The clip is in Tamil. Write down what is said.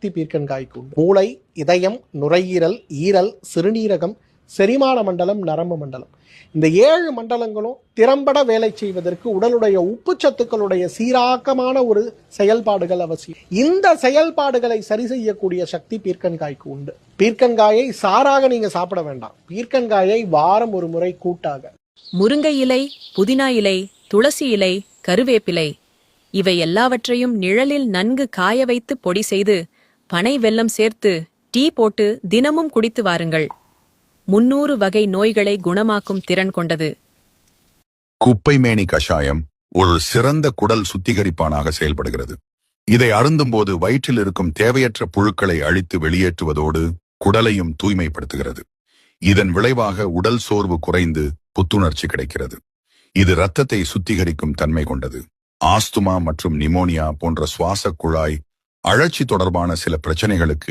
சக்தி பீர்க்கங்காய்க்கு உண்டு. மூளை இதயம் நுரையீரல் ஈரல் சிறுநீரகம் செரிமான மண்டலம் நரம்பு மண்டலம். இந்த ஏழு மண்டலங்களும் திறம்பட வேலை செய்வதற்கு உடலுடைய உப்பு சத்துக்களுடைய சீராக்கமான ஒரு செயல்பாடுகள் அவசியம். இந்த செயல்பாடுகளை சரி செய்யக்கூடிய சக்தி பீர்க்கன்காய்க்கு உண்டு. பீர்க்கன்காயை சாராக நீங்க சாப்பிட வேண்டாம். பீர்க்கன்காயை வாரம் ஒரு முறை கூட்டாக. முருங்கை இலை புதினா இலை துளசி இலை கருவேப்பிலை இவை எல்லாவற்றையும் நிழலில் நன்கு காய வைத்து பொடி செய்து பனை வெல்லம் சேர்த்து டீ போட்டு தினமும் குடித்து வாருங்கள். முன்னூறு வகை நோய்களை குணமாக்கும் திறன் கொண்டது. குப்பைமேனி கஷாயம் ஒரு சிறந்த குடல் சுத்திகரிப்பானாக செயல்படுகிறது. இதை அருந்தும்போது வயிற்றில் இருக்கும் தேவையற்ற புழுக்களை அழித்து வெளியேற்றுவதோடு குடலையும் தூய்மைப்படுத்துகிறது. இதன் விளைவாக உடல் சோர்வு குறைந்து புத்துணர்ச்சி கிடைக்கிறது. இது இரத்தத்தை சுத்திகரிக்கும் தன்மை கொண்டது. ஆஸ்துமா மற்றும் நிமோனியா போன்ற சுவாச குழாய் அழற்சி தொடர்பான சில பிரச்சனைகளுக்கு